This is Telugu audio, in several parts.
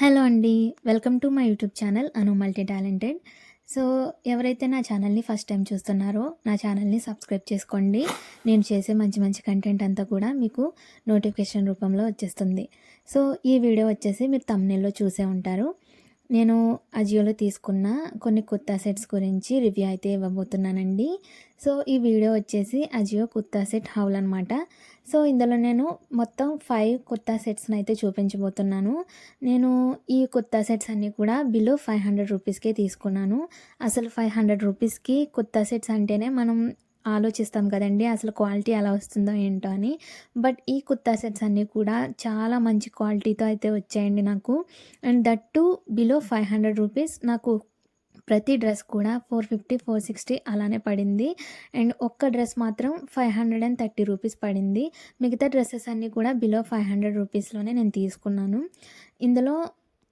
హలో అండి welcome to my YouTube channel Anu multi talented. So ఎవరైతే నా ఛానల్ని ఫస్ట్ టైం చూస్తున్నారో నా ఛానల్ని సబ్స్క్రైబ్ చేసుకోండి. నేను చేసే మంచి మంచి కంటెంట్ అంతా కూడా మీకు నోటిఫికేషన్ రూపంలో వచ్చేస్తుంది. సో ఈ వీడియో వచ్చేసి మీరు తమ్నేల్లో చూసే ఉంటారు. నేను అజియోలో తీసుకున్న కొన్ని కుర్తా సెట్స్ గురించి రివ్యూ అయితే ఇవ్వబోతున్నానండి. సో ఈ వీడియో వచ్చేసి అజియో కుర్తా సెట్ హౌల్ అనమాట సో ఇందులో నేను మొత్తం ఫైవ్ కుర్తా సెట్స్ని అయితే చూపించబోతున్నాను. నేను ఈ కుర్తా సెట్స్ అన్నీ కూడా బిలో ఫైవ్ హండ్రెడ్ రూపీస్కే తీసుకున్నాను. అసలు ఫైవ్ హండ్రెడ్ రూపీస్కి కుర్తా సెట్స్ అంటేనే మనం ఆలోచిస్తాం కదండి అసలు క్వాలిటీ ఎలా వస్తుందో ఏంటో అని. బట్ ఈ కుర్తా సెట్స్ అన్నీ కూడా చాలా మంచి క్వాలిటీతో అయితే వచ్చాయండి నాకు. And that to below five hundred rupees నాకు ప్రతి డ్రెస్ కూడా ఫోర్ ఫిఫ్టీ ఫోర్ సిక్స్టీ అలానే పడింది. అండ్ ఒక్క డ్రెస్ మాత్రం five hundred and thirty rupees పడింది. మిగతా డ్రెస్సెస్ అన్నీ కూడా బిలో ఫైవ్ హండ్రెడ్ రూపీస్లోనే నేను తీసుకున్నాను. ఇందులో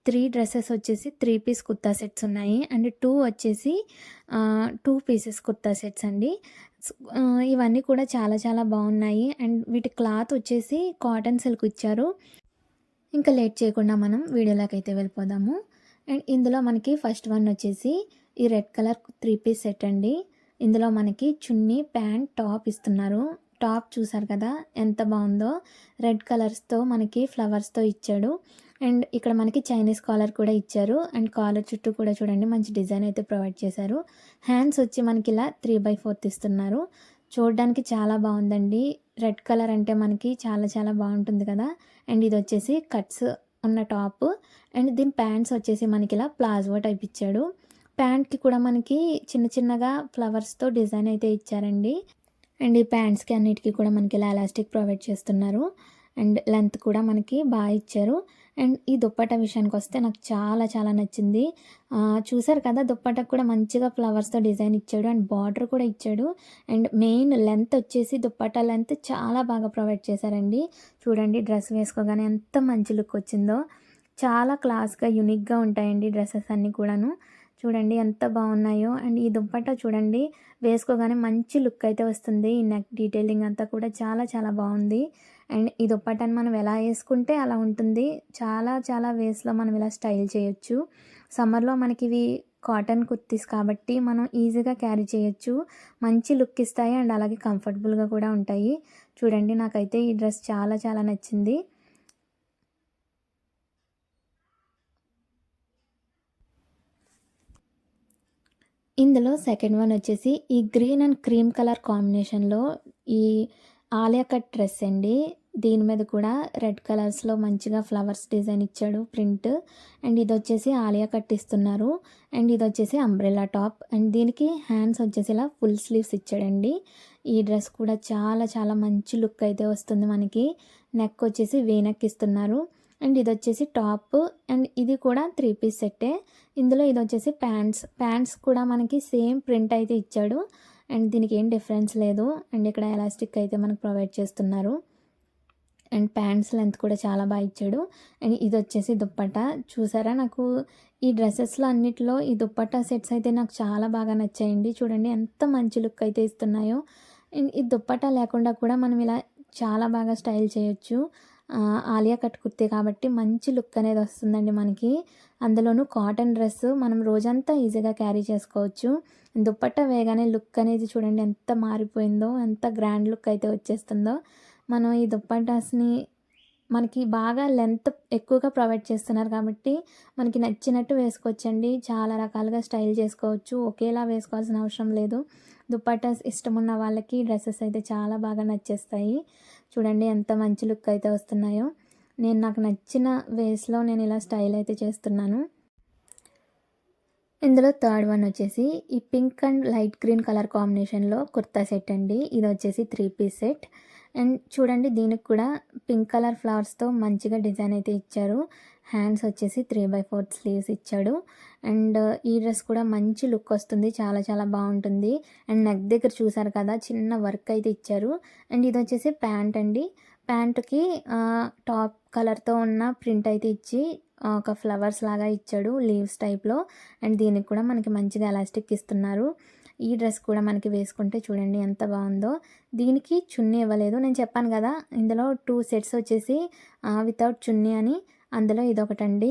త్రీ డ్రెస్సెస్ వచ్చేసి త్రీ పీస్ కుర్తా సెట్స్ ఉన్నాయి. అండ్ టూ వచ్చేసి టూ పీసెస్ కుర్తా సెట్స్ అండి. ఇవన్నీ కూడా చాలా చాలా బాగున్నాయి. అండ్ వీటి క్లాత్ వచ్చేసి కాటన్ సిల్క్ ఇచ్చారు. ఇంకా లేట్ చేయకుండా మనం వీడియోలోకి అయితే వెళ్ళిపోదాము. అండ్ ఇందులో మనకి ఫస్ట్ వన్ వచ్చేసి ఈ red colour three piece set అండి. ఇందులో మనకి చున్నీ ప్యాంట్ టాప్ ఇస్తున్నారు. టాప్ చూసారు కదా ఎంత బాగుందో. రెడ్ కలర్స్తో మనకి ఫ్లవర్స్తో ఇచ్చాడు. అండ్ ఇక్కడ మనకి చైనీస్ కాలర్ కూడా ఇచ్చారు. అండ్ కాలర్ చుట్టూ కూడా చూడండి మంచి డిజైన్ అయితే ప్రొవైడ్ చేశారు. హ్యాండ్స్ వచ్చి మనకి ఇలా త్రీ బై ఫోర్త్ ఇస్తున్నారు చూడడానికి చాలా బాగుందండి. రెడ్ కలర్ అంటే మనకి చాలా చాలా బాగుంటుంది కదా. అండ్ ఇది వచ్చేసి కట్స్ ఉన్న టాప్. అండ్ దీని ప్యాంట్స్ వచ్చేసి మనకి ఇలా ప్లాజో టైప్ ఇచ్చాడు. ప్యాంట్కి కూడా మనకి చిన్న చిన్నగా ఫ్లవర్స్తో డిజైన్ అయితే ఇచ్చారండి. అండ్ ఈ ప్యాంట్స్కి అన్నిటికీ కూడా మనకి ఇలా ఎలాస్టిక్ ప్రొవైడ్ చేస్తున్నారు. అండ్ లెంత్ కూడా మనకి బాగా ఇచ్చారు. అండ్ ఈ దుప్పట విషయానికి వస్తే నాకు చాలా చాలా నచ్చింది. చూసారు కదా దుప్పటకు కూడా మంచిగా ఫ్లవర్స్తో డిజైన్ ఇచ్చాడు. అండ్ బార్డర్ కూడా ఇచ్చాడు. అండ్ మెయిన్ లెంత్ వచ్చేసి దుప్పట లెంత్ చాలా బాగా ప్రొవైడ్ చేశారండి. చూడండి డ్రెస్ వేసుకోగానే ఎంత మంచి లుక్ వచ్చిందో. చాలా క్లాస్గా యునిక్గా ఉంటాయండి డ్రెస్సెస్ అన్నీ కూడాను. చూడండి ఎంత బాగున్నాయో. అండ్ ఈ దుప్పట చూడండి వేసుకోగానే మంచి లుక్ అయితే వస్తుంది. ఈ నెక్ డీటెయిలింగ్ అంతా కూడా చాలా చాలా బాగుంది. అండ్ ఈ దుప్పటని మనం ఎలా వేసుకుంటే అలా ఉంటుంది. చాలా చాలా వేస్లో మనం ఇలా స్టైల్ చేయొచ్చు. సమ్మర్లో మనకి ఇవి కాటన్ కుర్తీస్ కాబట్టి మనం ఈజీగా క్యారీ చేయొచ్చు. మంచి లుక్ ఇస్తాయి అండ్ అలాగే కంఫర్టబుల్గా కూడా ఉంటాయి. చూడండి నాకైతే ఈ డ్రెస్ చాలా చాలా నచ్చింది. ఇందులో సెకండ్ వన్ వచ్చేసి ఈ గ్రీన్ అండ్ క్రీమ్ కలర్ కాంబినేషన్లో ఈ ఆలియా కట్ డ్రెస్ అండి. దీని మీద కూడా రెడ్ కలర్స్లో మంచిగా ఫ్లవర్స్ డిజైన్ ఇచ్చాడు ప్రింట్. అండ్ ఇది వచ్చేసి ఆలియా కట్ ఇస్తున్నారు. అండ్ ఇది వచ్చేసి అంబ్రెల్లా టాప్ అండ్ దీనికి హ్యాండ్స్ వచ్చేసి ఇలా ఫుల్ స్లీవ్స్ ఇచ్చాడండి. ఈ డ్రెస్ కూడా చాలా చాలా మంచి లుక్ అయితే వస్తుంది మనకి. నెక్ వచ్చేసి వేనెక్ ఇస్తున్నారు. అండ్ ఇది వచ్చేసి టాప్ అండ్ ఇది కూడా త్రీ పీస్ సెట్టే. ఇందులో ఇది వచ్చేసి ప్యాంట్స్. ప్యాంట్స్ కూడా మనకి సేమ్ ప్రింట్ అయితే ఇచ్చాడు. అండ్ దీనికి ఏం డిఫరెన్స్ లేదు. అండ్ ఇక్కడ ఎలాస్టిక్ అయితే మనకు ప్రొవైడ్ చేస్తున్నారు. అండ్ ప్యాంట్స్ లెంత్ కూడా చాలా బాగా ఇచ్చాడు. అండ్ ఇది వచ్చేసి దుప్పట. చూసారా నాకు ఈ డ్రెస్సెస్లో అన్నిటిలో ఈ దుప్పట సెట్స్ అయితే నాకు చాలా బాగా నచ్చాయండి. చూడండి ఎంత మంచి లుక్ అయితే ఇస్తున్నాయో. అండ్ ఈ దుప్పట లేకుండా కూడా మనం ఇలా చాలా బాగా స్టైల్ చేయొచ్చు. ఆలియా కట్ కుర్తీ కాబట్టి మంచి లుక్ అనేది వస్తుందండి మనకి. అందులోనూ కాటన్ డ్రెస్ మనం రోజంతా ఈజీగా క్యారీ చేసుకోవచ్చు. దుప్పట్ట వేగానే లుక్ అనేది చూడండి ఎంత మారిపోయిందో ఎంత గ్రాండ్ లుక్ అయితే వచ్చేస్తుందో. మనం ఈ దుప్పటాస్ని మనకి బాగా లెంత్ ఎక్కువగా ప్రొవైడ్ చేస్తున్నారు కాబట్టి మనకి నచ్చినట్టు వేసుకోవచ్చండి. చాలా రకాలుగా స్టైల్ చేసుకోవచ్చు. ఒకేలా వేసుకోవాల్సిన అవసరం లేదు. దుప్పటాస్ ఇష్టం ఉన్న వాళ్ళకి డ్రెస్సెస్ అయితే చాలా బాగా నచ్చేస్తాయి. చూడండి ఎంత మంచి లుక్ అయితే వస్తున్నాయో. నేను నాకు నచ్చిన వేస్లో నేను ఇలా స్టైల్ అయితే చేస్తున్నాను. ఇందులో థర్డ్ వన్ వచ్చేసి ఈ pink and light green colour కాంబినేషన్లో కుర్తా సెట్ అండి. ఇది వచ్చేసి త్రీ పీస్ సెట్. అండ్ చూడండి దీనికి కూడా పింక్ కలర్ ఫ్లవర్స్తో మంచిగా డిజైన్ అయితే ఇచ్చారు. హ్యాండ్స్ వచ్చేసి త్రీ బై ఫోర్త్ స్లీవ్స్ ఇచ్చాడు. అండ్ ఈ డ్రెస్ కూడా మంచి లుక్ వస్తుంది. చాలా చాలా బాగుంటుంది. అండ్ నెక్ దగ్గర చూసారు కదా చిన్న వర్క్ అయితే ఇచ్చారు. అండ్ ఇది వచ్చేసి ప్యాంట్ అండి. ప్యాంటుకి టాప్ కలర్తో ఉన్న ప్రింట్ అయితే ఇచ్చి ఒక ఫ్లవర్స్ లాగా ఇచ్చాడు లీవ్స్ టైప్లో అండ్ దీనికి కూడా మనకి మంచిగా ఎలాస్టిక్ ఇస్తున్నారు. ఈ డ్రెస్ కూడా మనకి వేసుకుంటే చూడండి ఎంత బాగుందో. దీనికి చున్నీ ఇవ్వలేదు. నేను చెప్పాను కదా ఇందులో టూ సెట్స్ వచ్చేసి వితౌట్ చున్నీ అని. అందులో ఇదొకటండి.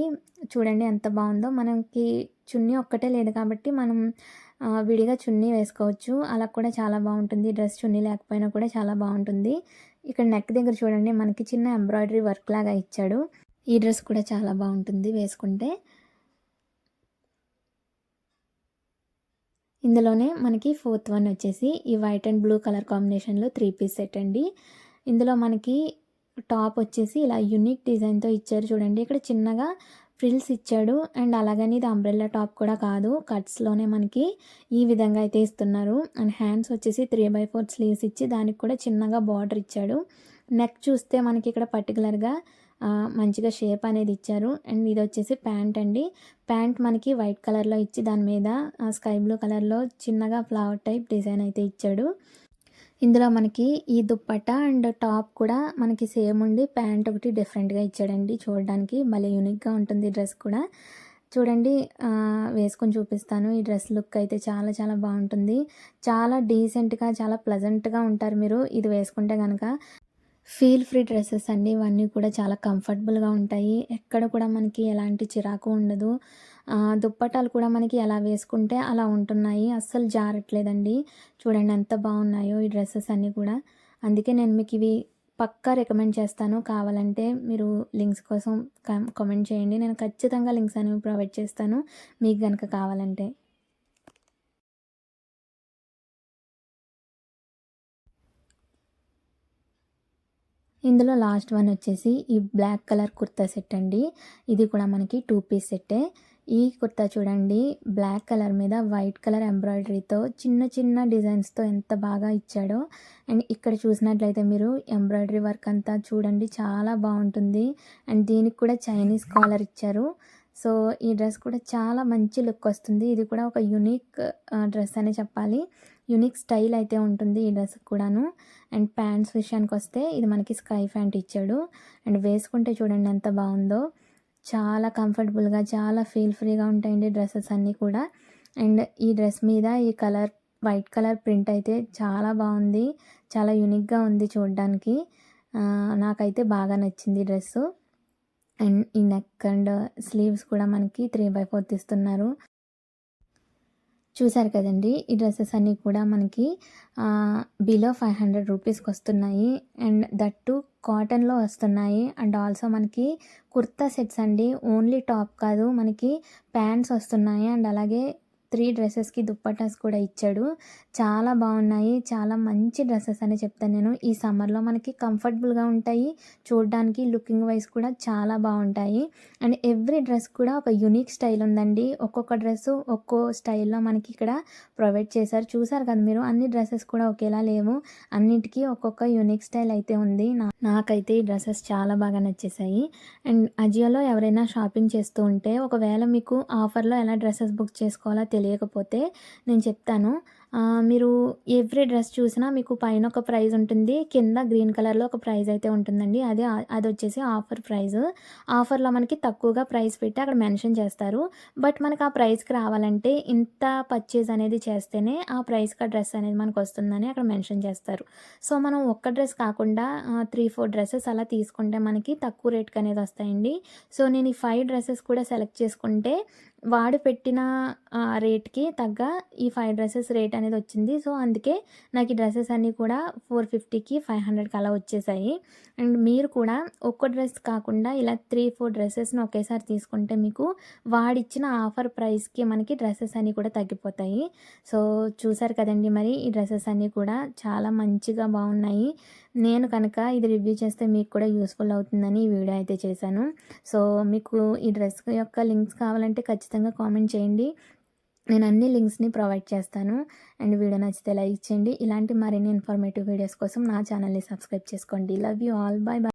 చూడండి ఎంత బాగుందో. మనకి చున్నీ ఒక్కటే లేదు కాబట్టి మనం విడిగా చున్నీ వేసుకోవచ్చు. అలా కూడా చాలా బాగుంటుంది. డ్రెస్ చున్నీ లేకపోయినా కూడా చాలా బాగుంటుంది. ఇక్కడ నెక్ దగ్గర చూడండి మనకి చిన్న ఎంబ్రాయిడరీ వర్క్ లాగా ఇచ్చాడు. ఈ డ్రెస్ కూడా చాలా బాగుంటుంది వేసుకుంటే. ఇందులోనే మనకి ఫోర్త్ వన్ వచ్చేసి ఈ వైట్ అండ్ బ్లూ కలర్ కాంబినేషన్లో త్రీ పీస్ సెట్ అండి. ఇందులో మనకి టాప్ వచ్చేసి ఇలా యూనిక్ డిజైన్తో ఇచ్చారు చూడండి. ఇక్కడ చిన్నగా ఫ్రిల్స్ ఇచ్చాడు. అండ్ అలాగని ఇది అంబ్రెల్లా టాప్ కూడా కాదు. కట్స్లోనే మనకి ఈ విధంగా అయితే ఇస్తున్నారు. అండ్ హ్యాండ్స్ వచ్చేసి త్రీ బై ఫోర్ స్లీవ్స్ ఇచ్చి దానికి కూడా చిన్నగా బార్డర్ ఇచ్చాడు. నెక్ చూస్తే మనకి ఇక్కడ పర్టికులర్గా మంచిగా షేప్ అనేది ఇచ్చారు. అండ్ ఇది వచ్చేసి ప్యాంట్ అండి. ప్యాంట్ మనకి వైట్ కలర్లో ఇచ్చి దాని మీద స్కై బ్లూ కలర్లో చిన్నగా ఫ్లవర్ టైప్ డిజైన్ అయితే ఇచ్చాడు. ఇందులో మనకి ఈ దుప్పట అండ్ టాప్ కూడా మనకి సేమ్ ఉండి ప్యాంట్ ఒకటి డిఫరెంట్గా ఇచ్చాడండి చూడడానికి. భలే యూనిక్గా ఉంటుంది ఈ డ్రెస్ కూడా. చూడండి వేసుకొని చూపిస్తాను. ఈ డ్రెస్ లుక్ అయితే చాలా చాలా బాగుంటుంది. చాలా డీసెంట్గా చాలా ప్లజెంట్గా ఉంటారు మీరు. ఇది వేసుకుంటే కనుక ఫీల్ ఫ్రీ డ్రెస్సెస్ అండి. ఇవన్నీ కూడా చాలా కంఫర్టబుల్గా ఉంటాయి. ఎక్కడ కూడా మనకి ఎలాంటి చిరాకు ఉండదు. దుప్పటాలు కూడా మనకి ఎలా వేసుకుంటే అలా ఉంటున్నాయి. అస్సలు జారట్లేదండి. చూడండి ఎంత బాగున్నాయో ఈ డ్రెస్సెస్ అన్నీ కూడా. అందుకే నేను మీకు ఇవి పక్కా రికమెండ్ చేస్తాను. కావాలంటే మీరు లింక్స్ కోసం కామెంట్ చేయండి. నేను ఖచ్చితంగా లింక్స్ అనేవి ప్రొవైడ్ చేస్తాను. మీకు కనుక కావాలంటే. ఇందులో లాస్ట్ వన్ వచ్చేసి ఈ బ్లాక్ కలర్ కుర్తా సెట్ అండి. ఇది కూడా మనకి టూ పీస్ సెట్టే ఈ కుర్తా చూడండి బ్లాక్ కలర్ మీద వైట్ కలర్ ఎంబ్రాయిడరీతో చిన్న చిన్న డిజైన్స్తో ఎంత బాగా ఇచ్చాడో. అండ్ ఇక్కడ చూసినట్లయితే మీరు ఎంబ్రాయిడరీ వర్క్ అంతా చూడండి చాలా బాగుంటుంది. అండ్ దీనికి కూడా చైనీస్ కాలర్ ఇచ్చారు. సో ఈ డ్రెస్ కూడా చాలా మంచి లుక్ వస్తుంది. ఇది కూడా ఒక యునిక్ డ్రెస్ అనే చెప్పాలి. యునిక్ స్టైల్ అయితే ఉంటుంది ఈ డ్రెస్ కూడాను. అండ్ ప్యాంట్స్ విషయానికి వస్తే ఇది మనకి స్కై ప్యాంట్ ఇచ్చాడు. అండ్ వేసుకుంటే చూడండి ఎంత బాగుందో. చాలా కంఫర్టబుల్గా చాలా ఫీల్ ఫ్రీగా ఉంటాయండి డ్రెస్సెస్ అన్నీ కూడా. అండ్ ఈ డ్రెస్ మీద ఈ కలర్ వైట్ కలర్ ప్రింట్ అయితే చాలా బాగుంది. చాలా యూనిక్గా ఉంది చూడడానికి. నాకైతే బాగా నచ్చింది డ్రెస్సు. అండ్ ఈ నెక్ అండ్ స్లీవ్స్ కూడా మనకి త్రీ బై ఫోర్త్ ఇస్తున్నారు చూసారు కదండి ఈ డ్రెస్సెస్ అన్నీ కూడా మనకి బిలో ఫైవ్ హండ్రెడ్ రూపీస్కి వస్తున్నాయి. అండ్ దట్టు కాటన్లో వస్తున్నాయి. అండ్ ఆల్సో మనకి కుర్తా సెట్స్ అండి ఓన్లీ టాప్ కాదు మనకి ప్యాంట్స్ వస్తున్నాయి. అండ్ అలాగే త్రీ డ్రెస్సెస్కి దుప్పటాస్ కూడా ఇచ్చాడు. చాలా బాగున్నాయి. చాలా మంచి డ్రెస్సెస్ అని చెప్తాను నేను. ఈ సమ్మర్లో మనకి కంఫర్టబుల్గా ఉంటాయి. చూడడానికి లుకింగ్ వైజ్ కూడా చాలా బాగుంటాయి. అండ్ ఎవ్రీ డ్రెస్ కూడా ఒక యూనిక్ స్టైల్ ఉందండి. ఒక్కొక్క డ్రెస్ ఒక్కో స్టైల్లో మనకి ఇక్కడ ప్రొవైడ్ చేశారు. చూసారు కదా మీరు? అన్ని డ్రెస్సెస్ కూడా ఒకేలా లేవు. అన్నిటికీ ఒక్కొక్క యూనిక్ స్టైల్ అయితే ఉంది. నా నాకైతే ఈ డ్రెస్సెస్ చాలా బాగా నచ్చేసాయి అండ్ అజియోలో ఎవరైనా షాపింగ్ చేస్తూ ఉంటే ఒకవేళ మీకు ఆఫర్లో ఎలా డ్రెస్సెస్ బుక్ చేసుకోవాలో తెలియకపోతే నేను చెప్తాను. మీరు ఎవ్రీ డ్రెస్ చూసినా మీకు పైన ఒక ప్రైజ్ ఉంటుంది కింద గ్రీన్ కలర్లో ఒక ప్రైజ్ అయితే ఉంటుందండి. అదే అది వచ్చేసి ఆఫర్ ప్రైజ్. ఆఫర్లో మనకి తక్కువగా ప్రైస్ పెట్టి అక్కడ మెన్షన్ చేస్తారు. బట్ మనకి ఆ ప్రైస్కి రావాలంటే ఇంత పర్చేజ్ అనేది చేస్తేనే ఆ ప్రైస్కి ఆ డ్రెస్ అనేది మనకు వస్తుందని అక్కడ మెన్షన్ చేస్తారు. సో మనం ఒక్క డ్రెస్ కాకుండా త్రీ ఫోర్ డ్రెస్సెస్ అలా తీసుకుంటే మనకి తక్కువ రేట్కి అనేది వస్తాయండి. సో నేను ఈ ఫైవ్ డ్రెస్సెస్ కూడా సెలెక్ట్ చేసుకుంటే వాడు పెట్టిన రేట్కి తగ్గ ఈ ఫైవ్ డ్రెస్సెస్ రేట్ అనేది వచ్చింది. సో అందుకే నాకు ఈ డ్రెస్సెస్ అన్నీ కూడా ఫోర్ ఫిఫ్టీకి ఫైవ్ హండ్రెడ్కి అలా వచ్చేసాయి. అండ్ మీరు కూడా ఒక్క డ్రెస్ కాకుండా ఇలా త్రీ ఫోర్ డ్రెస్సెస్ని ఒకేసారి తీసుకుంటే మీకు వాడిచ్చిన ఆఫర్ ప్రైస్కి మనకి డ్రెస్సెస్ అన్నీ కూడా తగ్గిపోతాయి. సో చూసారు కదండి మరి ఈ డ్రెస్సెస్ అన్నీ కూడా చాలా మంచిగా బాగున్నాయి. నేను కనుక ఇది రివ్యూ చేస్తే మీకు కూడా యూస్ఫుల్ అవుతుందని ఈ వీడియో అయితే చేశాను. సో మీకు ఈ డ్రెస్ యొక్క లింక్స్ కావాలంటే ఖచ్చితంగా కామెంట్ చేయండి. నేను అన్ని లింక్స్ని ప్రొవైడ్ చేస్తాను. అండ్ వీడియో నచ్చితే లైక్ చేయండి. ఇలాంటి మరిన్ని ఇన్ఫర్మేటివ్ వీడియోస్ కోసం నా ఛానల్ని సబ్స్క్రైబ్ చేసుకోండి. Love you all bye bye